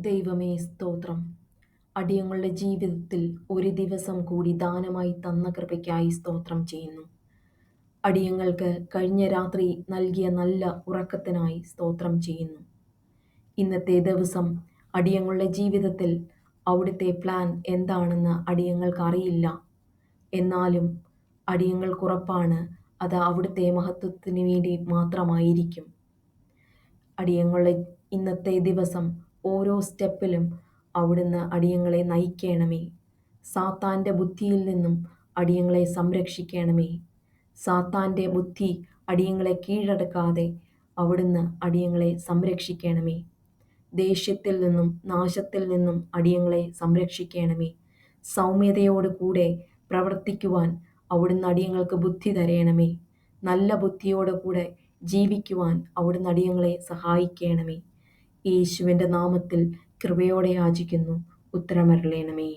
ദൈവമേ സ്തോത്രം. അടിയങ്ങളുടെ ജീവിതത്തിൽ ഒരു ദിവസം കൂടി ദാനമായി തന്ന കൃപയ്ക്കായി സ്തോത്രം ചെയ്യുന്നു. അടിയങ്ങൾക്ക് കഴിഞ്ഞ രാത്രി നൽകിയ നല്ല ഉറക്കത്തിനായി സ്തോത്രം ചെയ്യുന്നു. ഇന്നത്തെ ദിവസം അടിയങ്ങളുടെ ജീവിതത്തിൽ അവിടുത്തെ പ്ലാൻ എന്താണെന്ന് അടിയങ്ങൾക്ക് അറിയില്ല. എന്നാലും അടിയങ്ങൾക്കുറപ്പാണ് അത് അവിടുത്തെ മഹത്വത്തിന് വേണ്ടി മാത്രമായിരിക്കും. അടിയങ്ങളുടെ ഇന്നത്തെ ദിവസം ഓരോ സ്റ്റെപ്പിലും അവിടുന്ന് അടിയങ്ങളെ നയിക്കണമേ. സാത്താന്റെ ബുദ്ധിയിൽ നിന്നും അടിയങ്ങളെ സംരക്ഷിക്കണമേ. സാത്താന്റെ ബുദ്ധി അടിയങ്ങളെ കീഴടക്കാതെ അവിടുന്ന് അടിയങ്ങളെ സംരക്ഷിക്കണമേ. ദേഷ്യത്തിൽ നിന്നും നാശത്തിൽ നിന്നും അടിയങ്ങളെ സംരക്ഷിക്കണമേ. സൗമ്യതയോട് കൂടെ പ്രവർത്തിക്കുവാൻ അവിടുന്ന് അടിയങ്ങൾക്ക് ബുദ്ധി തരയണമേ. നല്ല ബുദ്ധിയോട് കൂടെ ജീവിക്കുവാൻ അവിടുന്ന് അടിയങ്ങളെ സഹായിക്കണമേ. യേശുവിന്റെ നാമത്തിൽ കൃപയോടെ യാചിക്കുന്നു. ഉത്തരമരളയണമേ